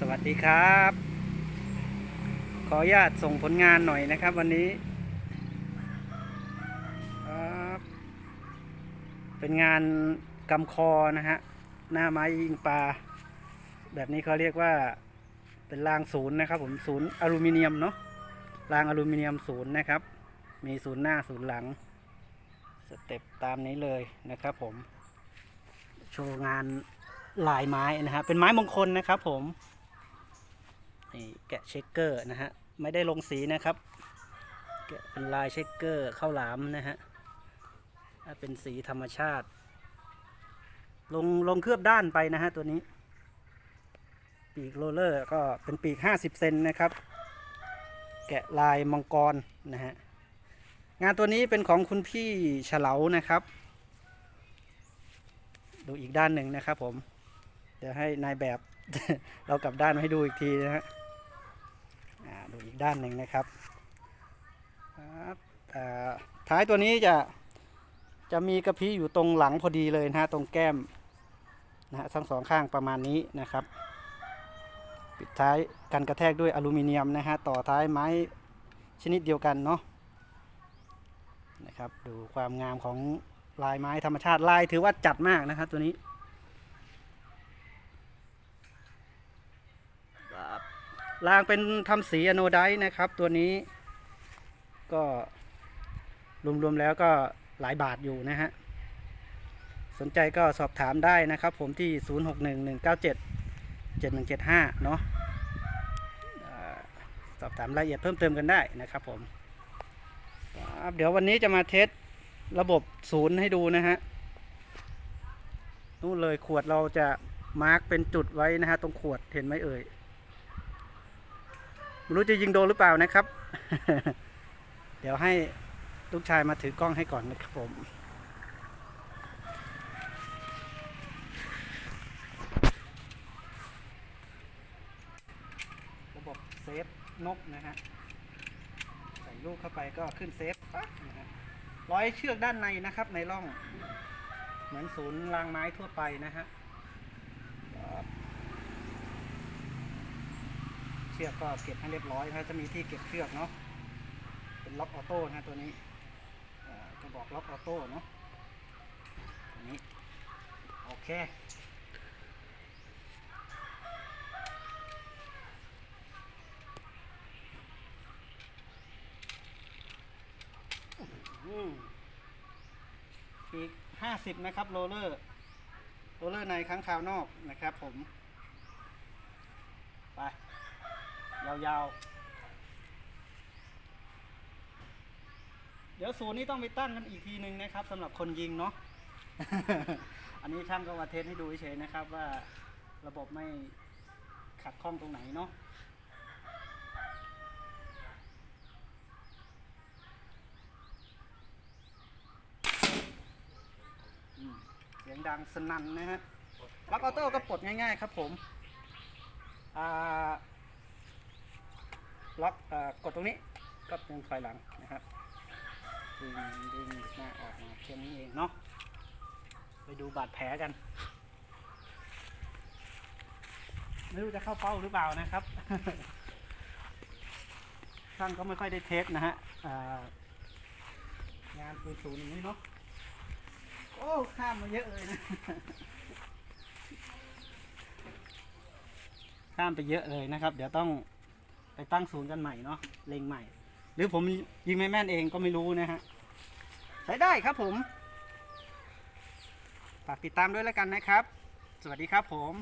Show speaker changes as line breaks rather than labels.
สวัสดีครับ ขออนุญาตส่งผลงานหน่อยนะครับ วันนี้ครับเป็นงานกำคอนะฮะหน้าไม้ยิงปลา แบบนี้เขาเรียกว่าเป็นรางศูนย์นะครับ ผมศูนย์อลูมิเนียมเนาะรางอลูมิเนียมศูนย์นะครับ มีศูนย์หน้าศูนย์หลัง สเต็ปตามนี้เลยนะครับผมโชว์งานลายไม้นะฮะเป็นไม้มงคลนะครับผม แกะเช็คเกอร์นะฮะ ไม่ได้ลงสีนะครับ แกะเป็นลายเช็คเกอร์ข้าวหลามนะฮะเป็นสีธรรมชาติ ลงลงเคลือบด้านไปนะฮะตัวนี้ ปีกโรลเลอร์ก็เป็นปีก 50 เซนนะครับ แกะลายมังกรนะฮะ งานตัวนี้เป็นของคุณพี่เฉลานะครับ ดูอีกด้านหนึ่งนะครับผม เดี๋ยวให้นายแบบ เรากลับด้านมาให้ดูอีกทีนะฮะ กด้านหนึ่งนะครับท้ายตัวนี้จะจะมีกระพี้อยู่ตรงหลังพอดีเลยนะฮะตรงแก้มนะฮะทั้งสองข้างประมาณนี้นะครับ ปิดท้ายกันกระแทกด้วยอลูมิเนียมนะฮะต่อท้ายไม้ชนิดเดียวกันเนาะนะครับดูความงามของลายไม้ธรรมชาติลายถือว่าจัดมากนะครับตัวนี้ รางเป็นทำสีอโนไดนะครับ ตัวนี้ก็รวมๆแล้วก็หลายบาทอยู่นะฮะ สนใจก็สอบถามได้นะครับ ผมที่ 061197 7175 เนาะสอบถามรายละเอียดเพิ่มเติมกันได้นะครับผมเดี๋ยววันนี้จะมาเทสระบบศูนย์ให้ดูนะฮะนู่นเลยขวดเราจะมาร์กเป็นจุดไว้นะฮะ ตรงขวดเห็นไหมเอ่ย ไม่รู้จะยิงโดนหรือเปล่านะครับ เดี๋ยวให้ลูกชายมาถือกล้องให้ก่อนนะครับผมระบบเซฟนกนะฮะใส่ลูกเข้าไปก็ขึ้นเซฟปั๊บนะฮะร้อยเชือกด้านในนะครับในร่อง เหมือนศูนย์รางไม้ทั่วไปนะฮะ เชือกก็เก็บให้เรียบร้อยนะจะมีที่เก็บเชือกเนาะเป็นล็อกออโต้นะตัวนี้กระบอกล็อกออโต้เนาะตัวนี้โอเคอีกห้าสิบนะครับโรเลอร์โรเลอร์ในค้างคาวนอกนะครับผม ไป ยาวๆ เดี๋ยวศูนย์นี้ต้องไปตั้งกันอีกทีหนึ่งนะครับสำหรับคนยิงเนาะ อันนี้ช่างก็มาเทสให้ดูเฉยๆนะครับว่าระบบไม่ขัดข้องตรงไหนเนาะเสียงดังสนั่นนะฮะล็อกออโต้ก็ปลดง่ายๆครับผม อ่า ล็อกอกดตรงนี้ก็เป็นไฟหลังนะครับดึงดึงหน้าออกมาแค่นี้เองเนาะไปดูบาดแผลกัน ไม่รู้จะเข้าเป้าหรือเปล่านะครับช่างก็ไม่ค่อยได้เทสนะฮะงานปืนศูนย์อย่างนี้เนาะโอ้ข้ามมาเยอะเลยนะข้ามไปเยอะเลยนะครับ เดี๋ยวต้อง ไปตั้งศูนย์กันใหม่เนาะเล็งใหม่ หรือผมยิงไม่แม่นเองก็ไม่รู้นะฮะใช้ได้ครับผมฝากติดตามด้วยแล้วกันนะครับ สวัสดีครับผม